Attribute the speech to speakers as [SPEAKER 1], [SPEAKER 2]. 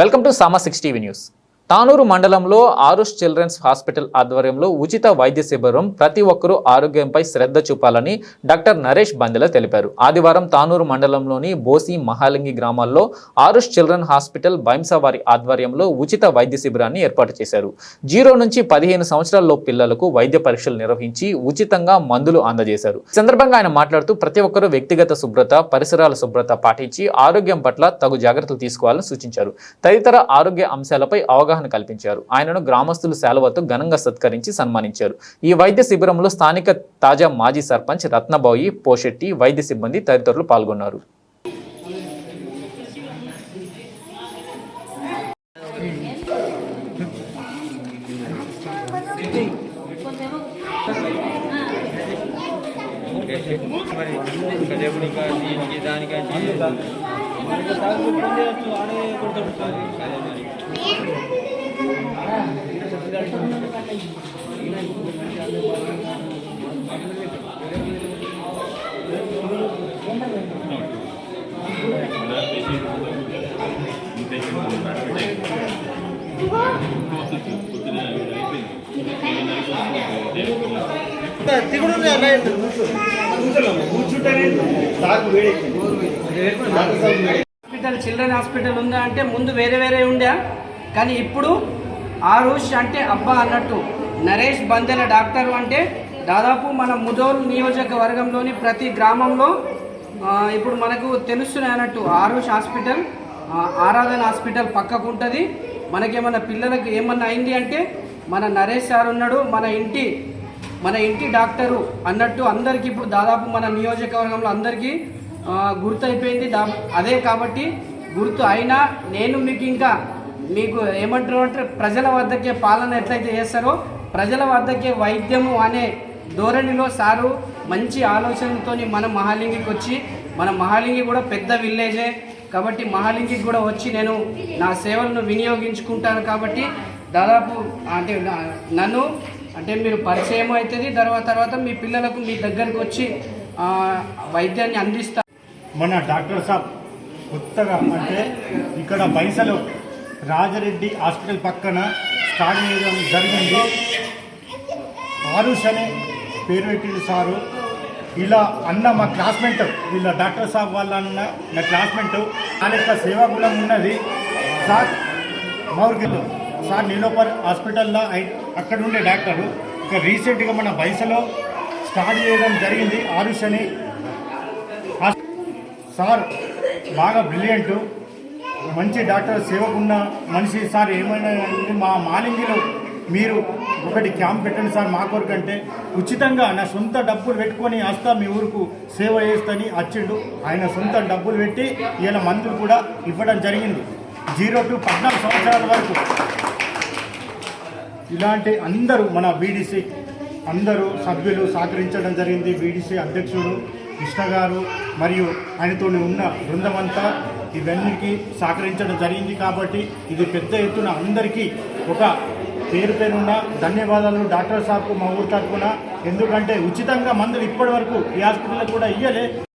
[SPEAKER 1] welcome to Sama six TV news Tanur మండలంలో Aarush children's hospital ఆధ్వర్యంలో ఉచిత వైద్య శిబిరం ప్రతి ఒక్కరూ ఆరోగ్యంపై శ్రద్ధ చూపాలని డాక్టర్ నరేష్ బందెల తెలిపారు. ఆదివారం తానూరు మండలంలోని బోసి మహాలింగి గ్రామాల్లో ఆరుష్ చిల్డ్రన్ హాస్పిటల్ భైంసవారి ఆధ్వర్యంలో ఉచిత వైద్య శిబిరాన్ని ఏర్పాటు చేశారు. జీరో నుంచి పదిహేను సంవత్సరాల్లో పిల్లలకు వైద్య పరీక్షలు నిర్వహించి ఉచితంగా మందులు అందజేశారు. ఈ సందర్భంగా ఆయన మాట్లాడుతూ ప్రతి ఒక్కరూ వ్యక్తిగత శుభ్రత పరిసరాల శుభ్రత పాటించి ఆరోగ్యం పట్ల తగు జాగ్రత్తలు తీసుకోవాలని సూచించారు. తదితర ఆరోగ్య అంశాలపై అవగాహన కల్పించారు. ఆయనను గ్రామస్తులు సేలవతో ఘనంగా సత్కరించి సన్మానించారు. ఈ వైద్య శిబిరంలో స్థానిక తాజా మాజీ సర్పంచ్ రత్నబాయి పోషెట్టి వైద్య సిబ్బంది తదితరులు పాల్గొన్నారు.
[SPEAKER 2] మరి
[SPEAKER 3] హాస్పిటల్ చిల్డ్రన్ హాస్పిటల్ ఉందా అంటే ముందు వేరే వేరే ఉండే కానీ ఇప్పుడు ఆరుష్ అంటే అబ్బా అన్నట్టు నరేష్ బందెల డాక్టర్ అంటే దాదాపు మన ముదోల్ నియోజకవర్గంలోని ప్రతి గ్రామంలో ఇప్పుడు మనకు తెలుస్తున్నాయి అన్నట్టు ఆరుష్ హాస్పిటల్ ఆరాధన హాస్పిటల్ పక్కకు ఉంటుంది. మనకేమన్నా పిల్లలకు ఏమన్నా అయింది అంటే మన నరేష్ సార్ ఉన్నాడు మన ఇంటి మన ఇంటి డాక్టరు అన్నట్టు అందరికీ ఇప్పుడు దాదాపు మన నియోజకవర్గంలో అందరికీ గుర్తు అయిపోయింది దా అదే కాబట్టి గుర్తు అయినా నేను మీకు ఇంకా మీకు ఏమంటారు అంటే ప్రజల వద్దకే పాలన ఎట్లయితే చేస్తారో ప్రజల వద్దకే వైద్యము అనే ధోరణిలో సారు మంచి ఆలోచనతోని మన మహాలింగికి వచ్చి మన మహాలింగి కూడా పెద్ద విలేజే కాబట్టి మహాలింగికి కూడా వచ్చి నేను నా సేవలను వినియోగించుకుంటాను కాబట్టి దాదాపు అంటే నన్ను అంటే మీరు పరిచయం అవుతుంది తర్వాత తర్వాత మీ పిల్లలకు మీ దగ్గరకు వచ్చి వైద్యాన్ని అందిస్తారు
[SPEAKER 4] మన డాక్టర్ సాబ్ కొత్తగా అంటే ఇక్కడ పైసలు రాజరెడ్డి హాస్పిటల్ పక్కన స్టార్ట్ చేయడం జరిగింది. ఆరుష్ అనే పేరు పెట్టింది సారు. ఇలా అన్న మా క్లాస్మేట్ వీళ్ళ డాక్టర్ సాబ్ వాళ్ళ అన్న నా క్లాస్మేట్ నా యొక్క సేవాగుణం ఉన్నది. సార్ మౌర్గిల్లో సార్ నీలోపర్ హాస్పిటల్లో అక్కడ ఉండే డాక్టరు. ఇక రీసెంట్గా మన వయసులో స్టార్ట్ చేయడం జరిగింది ఆరుష్ అని. సార్ బాగా బ్రిలియంటు మంచి డాక్టర్ సేవకున్న మనిషి. సార్ ఏమైనా మా మాలింగిలో మీరు ఒకటి క్యాంప్ పెట్టండి సార్ మా కొరకు అంటే ఉచితంగా నా సొంత డబ్బులు పెట్టుకొని వస్తా మీ ఊరుకు సేవ చేస్తని వచ్చిండు ఆయన సొంత డబ్బులు పెట్టి ఈయన మందులు కూడా ఇవ్వడం జరిగింది. జీరో టు పద్నాలుగు సంవత్సరాల వరకు ఇలాంటి అందరూ మన బీడీసీ అందరూ సభ్యులు సహకరించడం జరిగింది. బీడీసీ అధ్యక్షుడు కృష్ణ గారు మరియు ఆయనతో ఉన్న బృందమంతా ఇవన్నీకి సహకరించడం జరిగింది కాబట్టి ఇది పెద్ద ఎత్తున అందరికీ ఒక పేరు పేరున్న ధన్యవాదాలు డాక్టర్ సాబ్కు మా ఊరు తరఫున ఎందుకంటే ఉచితంగా మందులు ఇప్పటి వరకు ఈ హాస్పిటల్లో కూడా ఇయ్యలే.